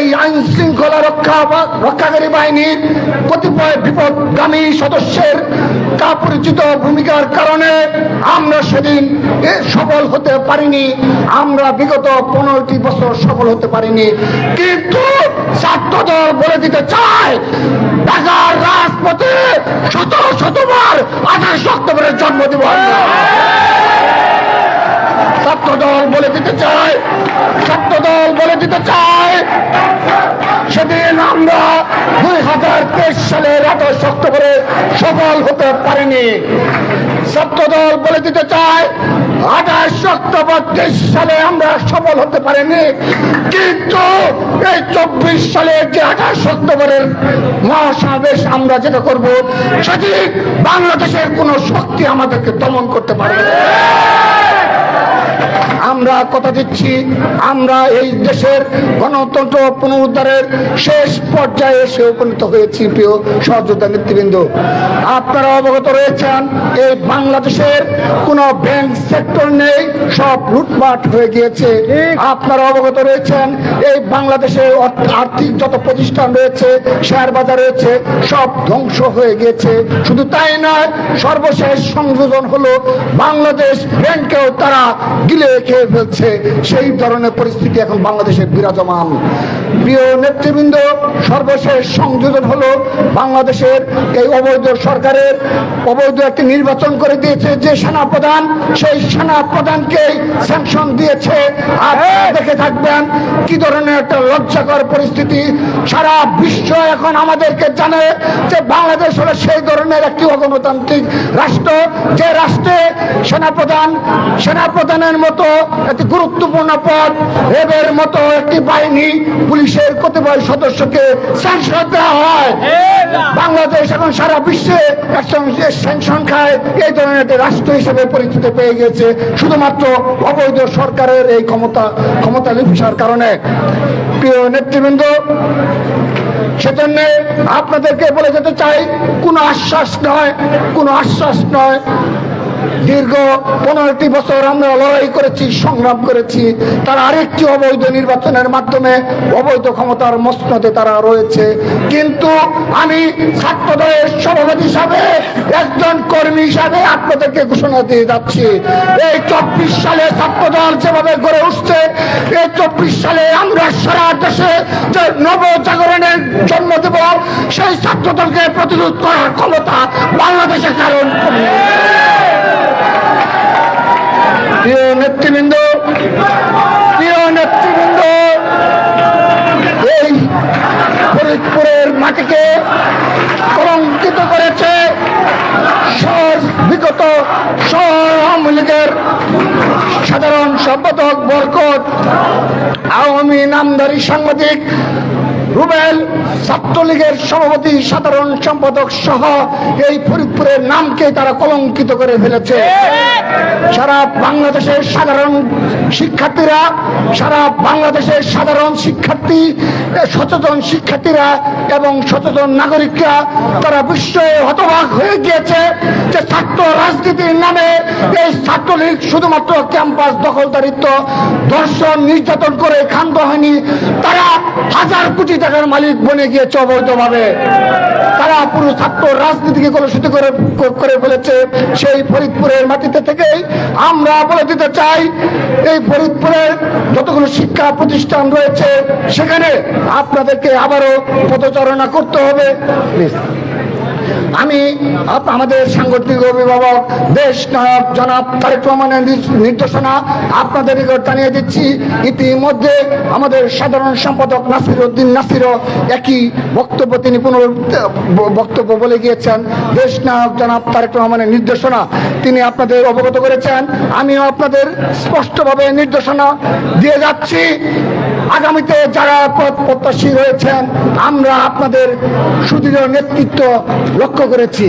এই আইন শৃঙ্খলা রক্ষা রক্ষাকারী বাহিনীর কতিপয় বিপদগামী সদস্যের কাপরিচিত ভূমিকার কারণে আমরা সেদিন সফল হতে পারিনি। আমরা বিগত পনেরোটি বছর সফল হতে পারিনি। কিন্তু ছাত্রদল বলে দিতে চায় ঢাকার রাজপথে শত শতবার আঠাশ অক্টোবরের জন্মদিবস। ছাত্রদল বলে দিতে চায়, ছাত্রদল বলে দিতে চায় সফল হতে পারেনি ছাত্রদল বলে দিতে চায়, আঠাশ অক্টোবর তেইশ সালে আমরা সফল হতে পারিনি কিন্তু এই চব্বিশ সালে যে আঠাশ অক্টোবরের মহাসমাবেশ আমরা যেটা করব, সেটি বাংলাদেশের কোন শক্তি আমাদেরকে দমন করতে পারে। আমরা কথা দিচ্ছি, আমরা এই দেশের গণতন্ত্র পুনরুদ্ধারের শেষ পর্যায়ে এসে উপনীত হয়েছি, প্রিয় সহযোদ্ধা নেতৃবৃন্দ। আপনারা অবগত রয়েছেন, এই বাংলাদেশের কোনো ব্যাংক সেক্টর নেই, সব লুটপাট হয়ে গিয়েছে। আপনারা অবগত রয়েছেন, এই বাংলাদেশে আর্থিক যত প্রতিষ্ঠান রয়েছে শেয়ার বাজার রয়েছে, সব ধ্বংস হয়ে গিয়েছে। শুধু তাই নয়, সর্বশেষ সংযোজন হলো বাংলাদেশ ব্যাংকেও তারা গিলে খেয়ে ফেলছে সেই ধরনের পরিস্থিতি এখন বাংলাদেশে বিরাজমান। প্রিয় নেতৃবৃন্দ সর্বশেষ সংযোজন হলো বাংলাদেশের এই অবৈধ সরকারের অবৈধ একটি নির্বাচন করে দিয়েছে যে সেনা প্রধান সেই সেনা প্রধানকেই স্যাংশন দিয়েছে আপনারা দেখে থাকবেন কি ধরনের একটা লজ্জাকর পরিস্থিতি। সারা বিশ্ব এখন আমাদেরকে জানে যে বাংলাদেশ হলো সেই ধরনের একটি অগণতান্ত্রিক রাষ্ট্র। যে রাষ্ট্রে সেনাপ্রধান সেনাপ্রধানের মতো একটি গুরুত্বপূর্ণ পদ রেবের মতো একটি বাহিনী পুলিশের কতিপয় সদস্যকে স্যাংশন দেওয়া হয়। বাংলাদেশ এখন সারা বিশ্বে স্যাংশন খায় এই ধরনের একটি রাষ্ট্র হিসেবে পরিচিতি পেয়ে গেছে শুধুমাত্র অবৈধ সরকারের এই ক্ষমতা ক্ষমতা লিপিসার কারণে। প্রিয় নেতৃবৃন্দ সেজন্য আপনাদেরকে বলে যেতে চাই কোনো আশ্বাস নয় কোনো আশ্বাস নয় দীর্ঘ পনেরোটি বছর আমরা লড়াই করেছি, সংগ্রাম করেছি। তারা আরেকটি অবৈধ নির্বাচনের মাধ্যমে অবৈধ ক্ষমতার মসনদে তারা রয়েছে। কিন্তু আমি ছাত্রদলের সভাপতি হিসাবে, একজন কর্মী হিসাবে আপনাদেরকে ঘোষণা দিয়ে যাচ্ছি। এই চব্বিশ সালে ছাত্রদল যেভাবে গড়ে উঠছে, এই চব্বিশ সালে আমরা সারা দেশে যে নবজাগরণের জন্ম দেব, সেই ছাত্রদলকে প্রতিরোধ করার ক্ষমতা বাংলাদেশের কারণ প্রিয় নেতৃবৃন্দ প্রিয় নেতৃবৃন্দ এই মাটিকে কলঙ্কিত করেছে বিগত আওয়ামী লীগের সাধারণ সম্পাদক বরকত আওয়ামী নামধারী সাংবাদিক রুবেল ছাত্রলীগের সভাপতি, সাধারণ সম্পাদক সহ এই ফরিদপুরের নামকে তারা কলঙ্কিত করে ফেলেছে। সারা বাংলাদেশের সাধারণ শিক্ষার্থীরা, সারা বাংলাদেশের সাধারণ শিক্ষার্থী সচেতন শিক্ষার্থীরা এবং সচেতন নাগরিকরা, তারা বিস্ময়ে হতবাক হয়ে গিয়েছে যে ছাত্র রাজনীতির নামে এই ছাত্রলীগ শুধুমাত্র ক্যাম্পাস দখলদারিত্ব, ধর্ষণ, নির্যাতন করে ক্ষান্ত হয়নি, তারা হাজার কোটি টাকার মালিক বনে গিয়েছে অবৈধভাবে তারা পুরো ছাত্র রাজনীতিকে কলুষিত করে ফেলেছে। সেই ফরিদপুরের মাটিতে থেকেই আমরা বলে দিতে চাই, এই ফরিদপুরের যতগুলো শিক্ষা প্রতিষ্ঠান রয়েছে, সেখানে আপনাদেরকে আবারও পদচারণা করতে হবে। প্লিজ আমি আমাদের সাংগঠনিক অভিভাবক, দেশ নায়ক জনাব তারেক রহমানের নির্দেশনা আপনাদের নিকট জানিয়ে দিচ্ছি। ইতিমধ্যে আমাদের সাধারণ সম্পাদক নাসির উদ্দিন নাসিরও একই বক্তব্য তিনি পুনর বক্তব্য বলে গিয়েছেন। দেশ নায়ক জনাব তারেক রহমানের নির্দেশনা তিনি আপনাদের অবগত করেছেন। আমিও আপনাদের স্পষ্টভাবে নির্দেশনা দিয়ে যাচ্ছি। আগামীতে যারা পদ প্রত্যাশী রয়েছেন, আমরা আপনাদের সুদৃঢ় নেতৃত্ব লক্ষ্য করেছি।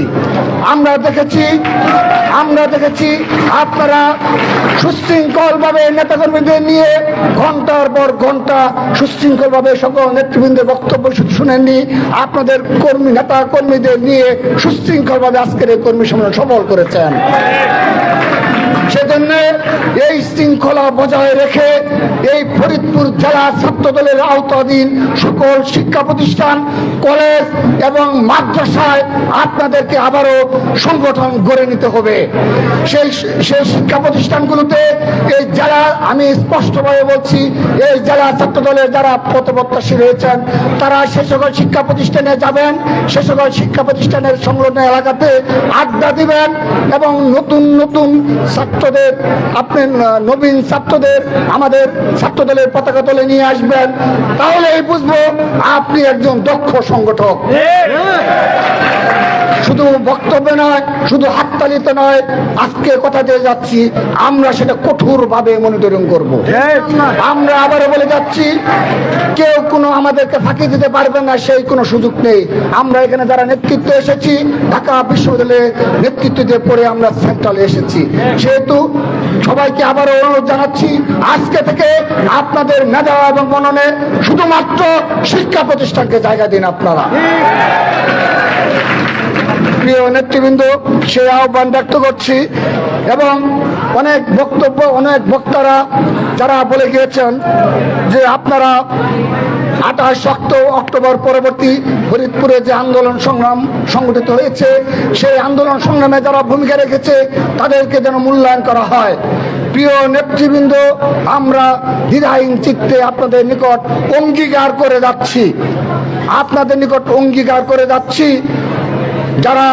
আমরা দেখেছি আমরা দেখেছি আপনারা সুশৃঙ্খলভাবে নেতাকর্মীদের নিয়ে ঘণ্টার পর ঘণ্টা সুশৃঙ্খলভাবে সকল নেতৃবৃন্দের বক্তব্য শুনেননি, আপনাদের কর্মী, নেতা কর্মীদের নিয়ে সুশৃঙ্খলভাবে আজকের এই কর্মী সম্মেলন সফল করেছেন। সেজন্য এই শৃঙ্খলা বজায় রেখে এই ফরিদপুর জেলা ছাত্র দলের আওতাধীন সকল শিক্ষা প্রতিষ্ঠান, কলেজ এবং মাদ্রাসায় আপনাদেরকে আবারও সংগঠন গড়ে নিতে হবে। সেই সেই শিক্ষা প্রতিষ্ঠানগুলোতে এই জেলা, আমি স্পষ্টভাবে বলছি, এই জেলা ছাত্র দলের যারা পথপ্রত্যাশী রয়েছেন, তারা সে সকল শিক্ষা প্রতিষ্ঠানে যাবেন, সে সকল শিক্ষা প্রতিষ্ঠানের সংলগ্ন এলাকাতে আড্ডা দিবেন এবং নতুন নতুন ছাত্রদের আপনি আহ, নবীন ছাত্রদের আমাদের ছাত্র দলের পতাকা তলে নিয়ে আসবেন। তাহলে এই বুঝব আপনি একজন দক্ষ সংগঠক। শুধু বক্তব্যে নয়, শুধু হাততালিতে নয় আজকে কথা দিয়ে যাচ্ছি, আমরা সেটা কঠোর ভাবে মনিটরিং করব। আমরা আবারও বলে যাচ্ছি, কেউ কোনো আমাদেরকে ফাঁকি দিতে পারবে না, সেই কোনো সুযোগ নেই। আমরা এখানে যারা নেতৃত্ব এসেছি, ঢাকা বিশ্ববিদ্যালয়ে নেতৃত্ব দিয়ে পড়ে আমরা সেন্ট্রালে এসেছি। সেহেতু সবাইকে আবারও অনুরোধ জানাচ্ছি, আজকে থেকে আপনাদের মেধা এবং মননে শুধুমাত্র শিক্ষা প্রতিষ্ঠানকে জায়গা দিন আপনারা। প্রিয় নেতৃবৃন্দ, সেই আহ্বান ব্যক্ত করছি এবং অনেক বক্তব্য, অনেক বক্তারা যারা বলে গিয়েছেন যে আপনারা আঠাশ শক্ত অক্টোবর পরবর্তী ফরিদপুরে যে আন্দোলন সংগ্রাম সংগঠিত হয়েছে, সেই আন্দোলন সংগ্রামে যারা ভূমিকা রেখেছে, তাদেরকে যেন মূল্যায়ন করা হয়। প্রিয় নেতৃবৃন্দ, আমরা দ্বিধাহীন চিত্তে আপনাদের নিকট অঙ্গীকার করে যাচ্ছি। আপনাদের নিকট অঙ্গীকার করে যাচ্ছি। যারা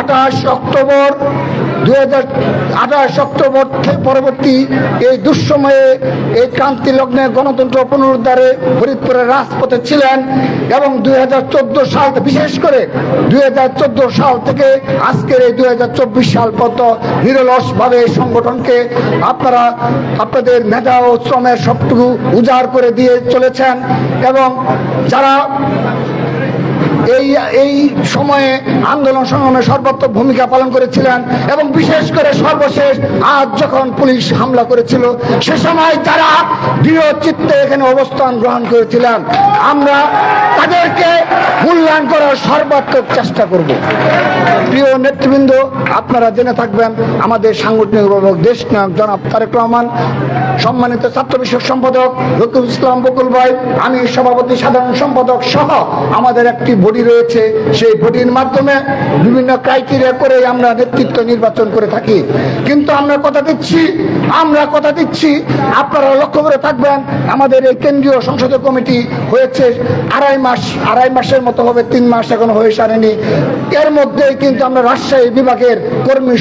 আঠাশ অক্টোবর দুই হাজার আঠাশ অক্টোবর পরবর্তী এই দুঃসময়ে এই ক্রান্তি লগ্নে গণতন্ত্র পুনরুদ্ধারে ফরিদপুরের রাজপথে ছিলেন এবং দুই হাজার চোদ্দ সাল, বিশেষ করে দুই হাজার চোদ্দ সাল থেকে আজকের এই দুই হাজার চব্বিশ সাল পর্যন্ত নিরলসভাবে এই সংগঠনকে আপনারা, আপনাদের মেধা ও শ্রমের সবটুকু উজাড় করে দিয়ে চলেছেন এবং যারা এই এই সময়ে আন্দোলন সংগ্রামে সর্বাত্মক ভূমিকা পালন করেছিলেন এবং বিশেষ করে সর্বশেষ আজ যখন পুলিশ হামলা করেছিল, সে সময় যারা দৃঢ় চিত্তে এখানে অবস্থান গ্রহণ করেছিলেন। আমরা তাদেরকে মূল্যায়ন করার সর্বাত্মক চেষ্টা করব। প্রিয় নেতৃবৃন্দ, আপনারা জেনে থাকবেন, আমাদের সাংগঠনিক অভিভাবক, দেশ নায়ক জনাব তারেক রহমান, সম্মানিত ছাত্র বিষয়ক সম্পাদক রকিব ইসলাম বকুল ভাই, আমি সভাপতি সাধারণ সম্পাদক সহ আমাদের একটি বডি রয়েছে, সেই বডির মাধ্যমে বিভিন্ন ক্রাইটেরিয়া করে আমরা নেতৃত্ব নির্বাচন করে থাকি। কিন্তু আমরা কথা দিচ্ছি, আমরা কথা দিচ্ছি, আপনারা লক্ষ্য করে থাকবেন, আমাদের এই কেন্দ্রীয় সংসদীয় কমিটি হয়েছে আড়াই মাস, আড়াই মাসের মতো হবে, তিন মাস এখনও হয়ে সারেনি। এর মধ্যেই কিন্তু আমরা রাজশাহী বিভাগের কর্মী